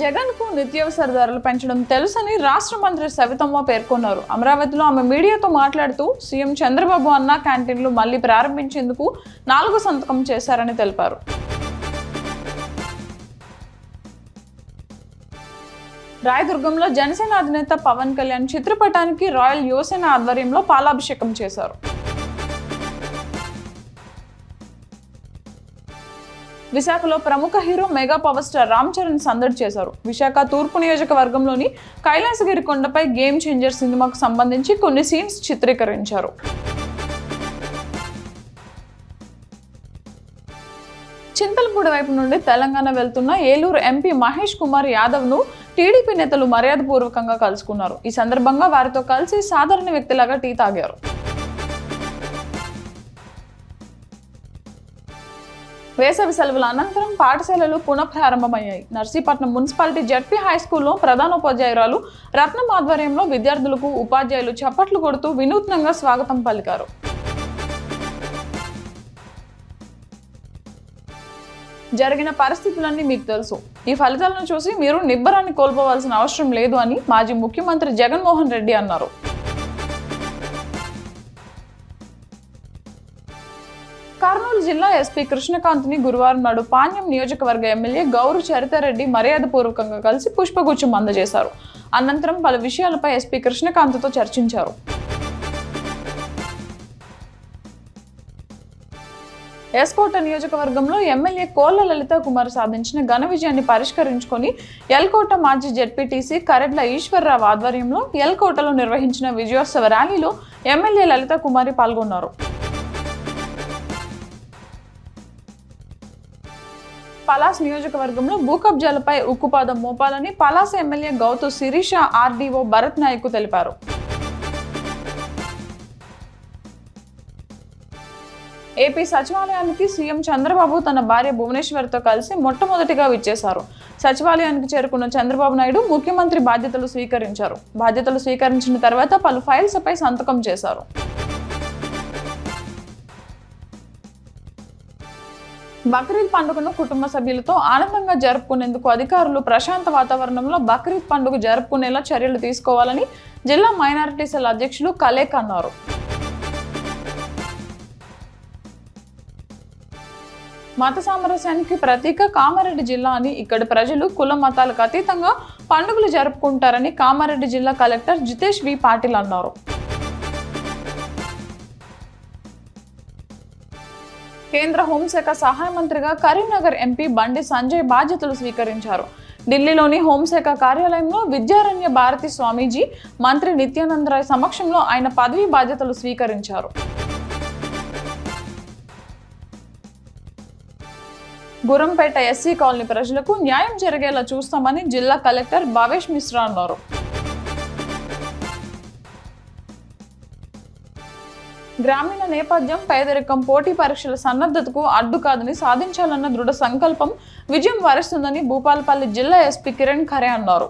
జగన్కు నిత్యావసర ధరలు పెంచడం తెలుసని రాష్ట్ర మంత్రి సవితమ్మ పేర్కొన్నారు. అమరావతిలో ఆమె మీడియాతో మాట్లాడుతూ సీఎం చంద్రబాబు అన్న క్యాంటీన్లు మళ్ళీ ప్రారంభించేందుకు నాలుగు సంతకం చేశారని తెలిపారు. రాయదుర్గంలో జనసేన అధినేత పవన్ కళ్యాణ్ చిత్రపటానికి రాయల్ యువసేన ఆధ్వర్యంలో పాలాభిషేకం చేశారు. విశాఖలో ప్రముఖ hero mega power star Ram Charan సందడి చేశారు. విశాఖ తూర్పు నియోజకవర్గంలోని కైలాసగిరి కొండపై గేమ్ చేంజర్ సినిమాకు సంబంధించి కొన్ని సీన్స్ చిత్రీకరించారు. చింతలపూడి వైపు నుండి తెలంగాణ వెళ్తున్న ఏలూరు ఎంపీ మహేష్ కుమార్ యాదవ్ను టీడీపీ నేతలు మర్యాదపూర్వకంగా కలుసుకున్నారు. ఈ సందర్భంగా వారితో కలిసి సాధారణ వ్యక్తిలాగా టీ తాగారు. వేసవి సెలవుల అనంతరం పాఠశాలలు పునఃప్రారంభమయ్యాయి. నర్సీపట్నం మున్సిపాలిటీ జడ్పీ హై స్కూల్లో ప్రధానోపాధ్యాయురాలు రత్నం ఆధ్వర్యంలో విద్యార్థులకు ఉపాధ్యాయులు చప్పట్లు కొడుతూ వినూత్నంగా స్వాగతం పలికారు. జరిగిన పరిస్థితులన్నీ మీకు తెలుసు. ఈ ఫలితాలను చూసి మీరు నిబ్బరాన్ని కోల్పోవాల్సిన అవసరం లేదు అని మాజీ ముఖ్యమంత్రి జగన్మోహన్ రెడ్డి అన్నారు. కర్నూలు జిల్లా ఎస్పీ కృష్ణకాంత్ని గురువారం నాడు పాణ్యం నియోజకవర్గ ఎమ్మెల్యే గౌరు చరితారెడ్డి మర్యాదపూర్వకంగా కలిసి పుష్పగుచ్చం అందజేశారు. అనంతరం పలు విషయాలపై ఎస్పీ కృష్ణకాంత్తో చర్చించారు. ఎస్కోట నియోజకవర్గంలో ఎమ్మెల్యే కోళ్ళ లలిత కుమార్ సాధించిన ఘన విజయాన్ని పరిష్కరించుకొని ఎల్కోట మాజీ జెడ్పీటీసీ కరెడ్ల ఈశ్వర్రావు ఆధ్వర్యంలో ఎల్కోటలో నిర్వహించిన విజయోత్సవ ర్యాలీలో ఎమ్మెల్యే లలిత కుమారి పాల్గొన్నారు. పలాస్ నియోజకవర్గంలో భూకబ్జాలపై ఉక్కుపాదం మోపాలని పలాస్ ఎమ్మెల్యే గౌతు శిరీష ఆర్డీఓ భరత్ నాయక్ తెలిపారు. ఏపీ సచివాలయానికి సీఎం చంద్రబాబు తన భార్య భువనేశ్వర్తో కలిసి మొట్టమొదటిగా విచ్చేశారు. సచివాలయానికి చేరుకున్న చంద్రబాబు నాయుడు ముఖ్యమంత్రి బాధ్యతలు స్వీకరించారు. బాధ్యతలు స్వీకరించిన తర్వాత పలు ఫైల్స్పై సంతకం చేశారు. బక్రీద్ పండుగను కుటుంబ సభ్యులతో ఆనందంగా జరుపుకునేందుకు అధికారులు ప్రశాంత వాతావరణంలో బక్రీద్ పండుగ జరుపుకునేలా చర్యలు తీసుకోవాలని జిల్లా మైనారిటీ సెల్ అధ్యక్షులు కలేక్ అన్నారు. మత సామరస్యానికి ప్రతీక కామారెడ్డి జిల్లా అని ఇక్కడ ప్రజలు కుల మతాలకు అతీతంగా పండుగలు జరుపుకుంటారని కామారెడ్డి జిల్లా కలెక్టర్ జితేష్ వి పాటిల్ అన్నారు. కేంద్ర హోంశాఖ సహాయ మంత్రిగా కరీంనగర్ ఎంపీ బండి సంజయ్ బాధ్యతలు స్వీకరించారు. ఢిల్లీలోని హోంశాఖ కార్యాలయంలో విద్యారణ్య భారతి స్వామీజీ మంత్రి నిత్యానంద రాయ్ సమక్షంలో ఆయన పదవీ బాధ్యతలు స్వీకరించారు. గురంపేట ఎస్సీ కాలనీ ప్రజలకు న్యాయం జరిగేలా చూస్తామని జిల్లా కలెక్టర్ భావేష్ మిశ్రా అన్నారు. గ్రామీణ నేపథ్యం పేదరికం పోటీ పరీక్షల సన్నద్ధతకు అడ్డు కాదని సాధించాలన్న దృఢ సంకల్పం విజయం వరిస్తుందని భూపాలపల్లి జిల్లా ఎస్పీ కిరణ్ ఖరే అన్నారు.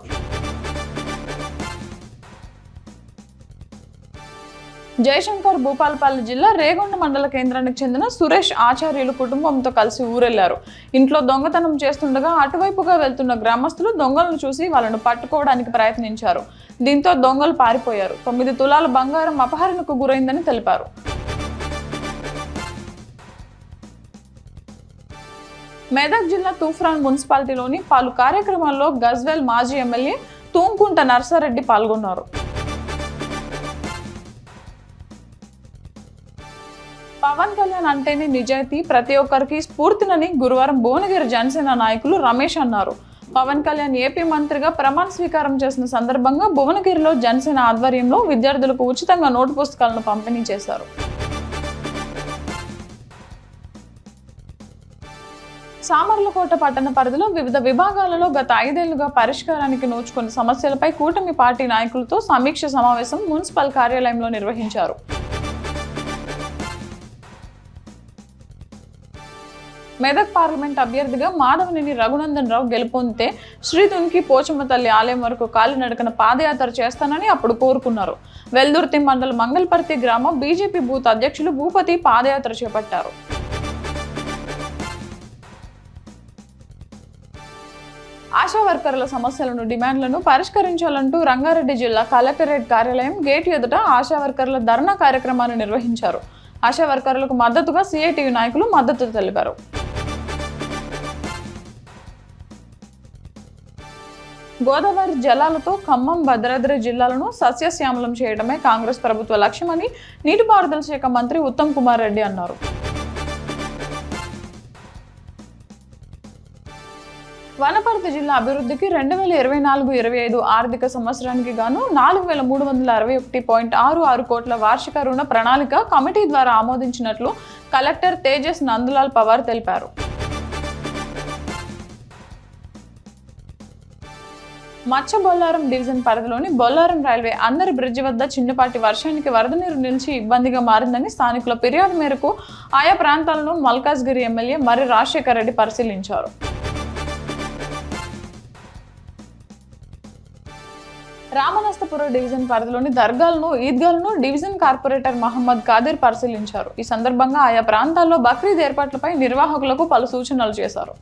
జయశంకర్ భూపాలపల్లి జిల్లా రేగొండ మండల కేంద్రానికి చెందిన సురేష్ ఆచార్యులు కుటుంబంతో కలిసి ఊరెళ్ళారు. ఇంట్లో దొంగతనం చేస్తుండగా అటువైపుగా వెళ్తున్న గ్రామస్తులు దొంగలను చూసి వాళ్ళను పట్టుకోవడానికి ప్రయత్నించారు. దీంతో దొంగలు పారిపోయారు. తొమ్మిది తులాల బంగారం అపహరణకు గురైందని తెలిపారు. మెదక్ జిల్లా తూఫ్రాన్ మున్సిపాలిటీలోని పలు కార్యక్రమాల్లో గజ్వెల్ మాజీ ఎమ్మెల్యే తూంకుంట నర్సారెడ్డి పాల్గొన్నారు. పవన్ కళ్యాణ్ అంటేనే నిజాయితీ ప్రతి ఒక్కరికి స్ఫూర్తినని గురువారం భువనగిరి జనసేన నాయకులు రమేష్ అన్నారు. పవన్ కళ్యాణ్ ఏపీ మంత్రిగా ప్రమాణ స్వీకారం చేసిన సందర్భంగా భువనగిరిలో జనసేన ఆధ్వర్యంలో విద్యార్థులకు ఉచితంగా నోటు పుస్తకాలను పంపిణీ చేశారు. సామర్లకోట పట్టణ పరిధిలో వివిధ విభాగాలలో గత ఐదేళ్ళుగా పరిష్కారానికి నోచుకున్న సమస్యలపై కూటమి పార్టీ నాయకులతో సమీక్ష సమావేశం మున్సిపల్ కార్యాలయంలో నిర్వహించారు. మెదక్ పార్లమెంట్ అభ్యర్థిగా మాధవనేని రఘునందన్ రావు గెలుపొందితే శ్రీధునికి పోచమ్మ తల్లి ఆలయం వరకు కాలినడకన పాదయాత్ర చేస్తానని అప్పుడు కోరుకున్నారు. వెల్దుర్తి మండల మంగళపర్తి గ్రామ బీజేపీ బూత్ అధ్యక్షులు భూపతి పాదయాత్ర చేపట్టారు. ఆశా వర్కర్ల సమస్యలను డిమాండ్లను పరిష్కరించాలంటూ రంగారెడ్డి జిల్లా కలెక్టరేట్ కార్యాలయం గేట్ ఎదుట ఆశా వర్కర్ల ధర్నా కార్యక్రమాన్ని నిర్వహించారు. ఆశా వర్కర్లకు మద్దతుగా సిఐటియు నాయకులు మద్దతు తెలిపారు. గోదావరి జలాలతో ఖమ్మం భద్రాద్రి జిల్లాలను సస్యశ్యామలం చేయడమే కాంగ్రెస్ ప్రభుత్వ లక్ష్యమని నీటిపారుదల శాఖ మంత్రి ఉత్తమ్ కుమార్ రెడ్డి అన్నారు. వనపర్తి జిల్లా అభివృద్ధికి రెండు వేల ఇరవై నాలుగు ఇరవై ఐదు ఆర్థిక సంవత్సరానికి గాను నాలుగు వేల మూడు వందల అరవై ఒకటి పాయింట్ ఆరు ఆరు కోట్ల వార్షిక రుణ ప్రణాళిక కమిటీ ద్వారా ఆమోదించినట్లు కలెక్టర్ తేజస్ నందులాల్ పవార్ తెలిపారు. మచ్చ బొల్లారం డివిజన్ పరిధిలోని బొల్లారం రైల్వే అందరి బ్రిడ్జి వద్ద చిన్నపాటి వర్షానికి వరద నీరు నిలిచి ఇబ్బందిగా మారిందని స్థానికుల ఫిర్యాదు మేరకు ఆయా ప్రాంతాలను మల్కాజ్గిరి ఎమ్మెల్యే మర్రి రాజశేఖర్ రెడ్డి పరిశీలించారు. రామనస్తపురం డివిజన్ పరిధిలోని దర్గాలను ఈద్గాలను డివిజన్ కార్పొరేటర్ మహమ్మద్ కాదిర్ పరిశీలించారు. ఈ సందర్భంగా ఆయా ప్రాంతాల్లో బక్రీద్ ఏర్పాట్లపై నిర్వాహకులకు పలు సూచనలు చేశారు.